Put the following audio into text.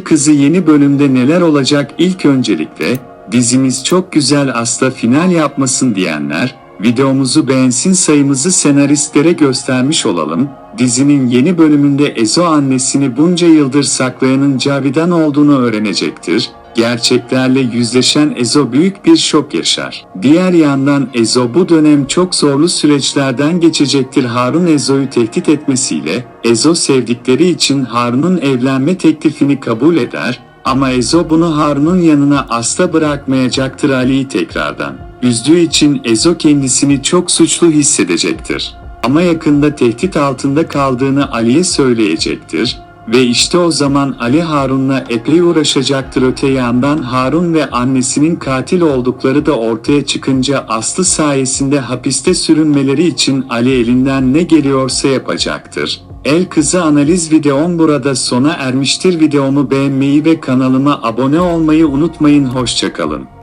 Kızı yeni bölümde neler olacak ilk öncelikle, dizimiz çok güzel asla final yapmasın diyenler, videomuzu beğensin sayımızı senaristlere göstermiş olalım, dizinin yeni bölümünde Ezo annesini bunca yıldır saklayanın Cavidan olduğunu öğrenecektir, gerçeklerle yüzleşen Ezo büyük bir şok yaşar. Diğer yandan Ezo bu dönem çok zorlu süreçlerden geçecektir Harun Ezo'yu tehdit etmesiyle, Ezo sevdikleri için Harun'un evlenme teklifini kabul eder, ama Ezo bunu Harun'un yanına asla bırakmayacaktır Ali'yi tekrardan. Üzdüğü için Ezo kendisini çok suçlu hissedecektir. Ama yakında tehdit altında kaldığını Ali'ye söyleyecektir. Ve işte o zaman Ali Harun'la epey uğraşacaktır öte yandan Harun ve annesinin katil oldukları da ortaya çıkınca Aslı sayesinde hapiste sürünmeleri için Ali elinden ne geliyorsa yapacaktır. El Kızı analiz videom burada sona ermiştir videomu beğenmeyi ve kanalıma abone olmayı unutmayın hoşçakalın.